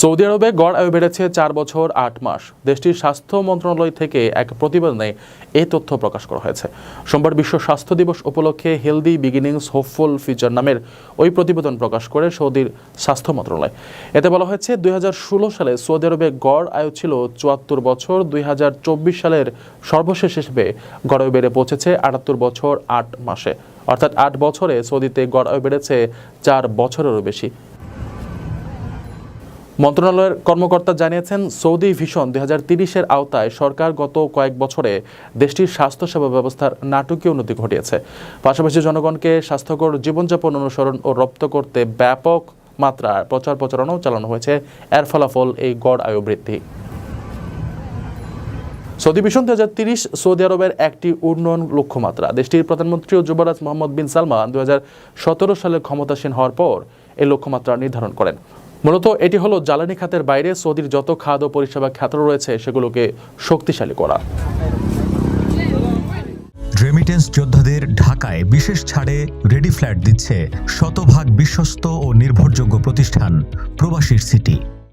Saudi আরবে গড় আয়ু বেড়েছে চার বছর আট মাস। দেশটির স্বাস্থ্য মন্ত্রণালয় থেকে এক প্রতিবেদনে এ তথ্য প্রকাশ করা হয়েছে। সোমবার বিশ্ব স্বাস্থ্য দিবস উপলক্ষে হেলদি বিগিনিংস হোপফুল ফিউচার নামের ওই প্রতিবেদন প্রকাশ করে সৌদির স্বাস্থ্য মন্ত্রণালয়। এতে বলা হয়েছে, দুই হাজার ষোলো সালে সৌদি আরবে গড় আয়ু ছিল চুয়াত্তর বছর, দুই হাজার চব্বিশ সালের সর্বশেষ হিসেবে গড় আয়ু বেড়ে পৌঁছেছে আটাত্তর বছর আট মাসে। অর্থাৎ আট বছরে সৌদিতে গড় আয়ু বেড়েছে চার বছরেরও বেশি। মন্ত্রণালয়ের কর্মকর্তা জানিয়েছেন, সৌদি ভিশন দুই হাজার তিরিশের আওতায় সরকার গত কয়েক বছরে দেশটির স্বাস্থ্যসেবা ব্যবস্থার নাটকীয় উন্নতি ঘটিয়েছে। পাশাপাশি জনগণকে স্বাস্থ্যকর জীবনযাপন অনুসরণ ও রপ্ত করতে ব্যাপক মাত্রার প্রচার প্রচারণাও চালানো হয়েছে। এর ফলাফল এই গড় আয়ু বৃদ্ধি। সৌদি ভিশন দু হাজার তিরিশ সৌদি আরবের একটি উন্নয়ন লক্ষ্যমাত্রা। দেশটির প্রধানমন্ত্রী ও যুবরাজ মোহাম্মদ বিন সালমান দু সালে ক্ষমতাসীন হওয়ার পর এই লক্ষ্যমাত্রা নির্ধারণ করেন। মূলত এটি হলো জ্বালানি খাতের বাইরে সৌদির যত খাদ ও পরিষেবা খাত রয়েছে সেগুলোকে শক্তিশালী করা। রেমিটেন্স যোদ্ধাদের ঢাকায় বিশেষ ছাড়ে রেডি ফ্ল্যাট দিচ্ছে শতভাগ বিশ্বস্ত ও নির্ভরযোগ্য প্রতিষ্ঠান, প্রবাসীর সিটি।